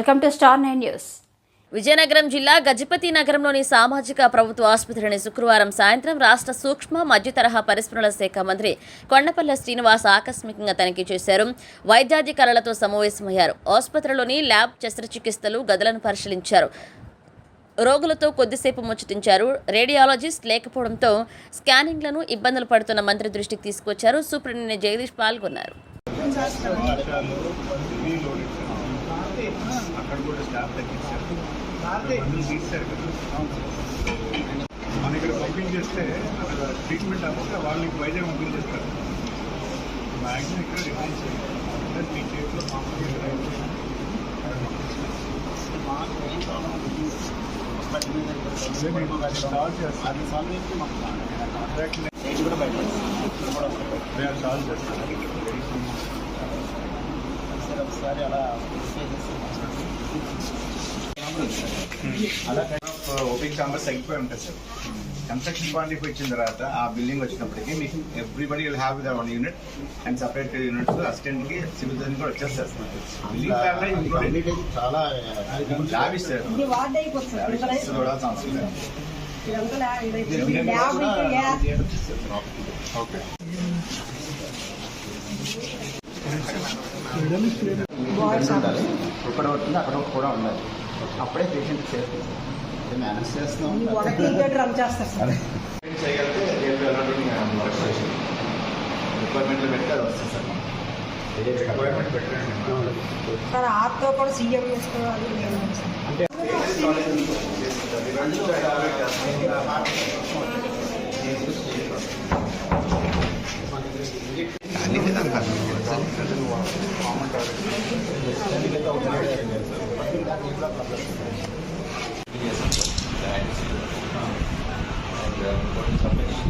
Welcome to star nine news Vizianagaram జిల్లా గజపతి నగరంలోని సామాజిక ప్రభుత్వ ఆసుపత్రిని శుక్రవారం సాయంత్రం రాష్ట్ర సూక్ష్మ మధ్య తరహా పరిశ్రమల శాఖ మంత్రి కొండపల్లి శ్రీనివాస్ ఆకస్మికంగా తనిఖీ చేశారు వైద్యాధికారులతో సమావేశమయ్యారు ఆసుపత్రిలోని ల్యాబ్ శస్త్రచికిత్సలు గదులను పరిశీలించారు రోగులతో కొద్దిసేపు ముచ్చటించారు రేడియాలజిస్ట్ లేకపోవడంతో స్కానింగ్లను ఇబ్బందులు పడుతున్న మంత్రి దృష్టికి తీసుకొచ్చారు సూపరింటెండెంట్ జగదీష్ పాల్గొన్నారు అక్కడ కూడా స్టాఫ్ తగ్గించారు. మందులు తీస్తారు కదా. మన ఇక్కడ పంపించేస్తే అక్కడ ట్రీట్మెంట్ అవ్వక వాళ్ళకి వైద్యం పంపించేస్తారు మ్యాక్సిమం ఇక్కడ రిమైన్ చేయాలి. మీ చేతిలో స్టార్ట్ చేస్తారు. సాల్వ్ చేస్తారు. ఒకసారి అలా అలా ఓపెన్ ఛాంబర్స్ తగ్గిపోయి ఉంటాయి సార్. కన్స్ట్రక్షన్ క్వాంటిటీ వచ్చిన తర్వాత ఆ బిల్డింగ్ వచ్చినప్పటికీ మీకు everybody will have their one unit and separate units అసిస్టెంట్కి civil surgeon కూడా వచ్చేస్తారు బిల్డింగ్ చాలా అయిపోతుంది సార్. చూడాల్సిన అవసరం లేదు. ఓకే ఉండాలి ఇక్కడ ఒకటి అక్కడ ఒకటి కూడా ఉండాలి అప్పుడే పేషెంట్ సేఫ్ మేము మేనేజ్ చేస్తున్నాం చేయగలిగితే రిక్వైర్మెంట్లు పెడితే అది వస్తుంది సార్ రిక్వైర్మెంట్ పెట్టండి ఆర్తో కూడా సీఎం చేసుకోవాలి అంటే అన్నిటి దానికి and uh, what is happening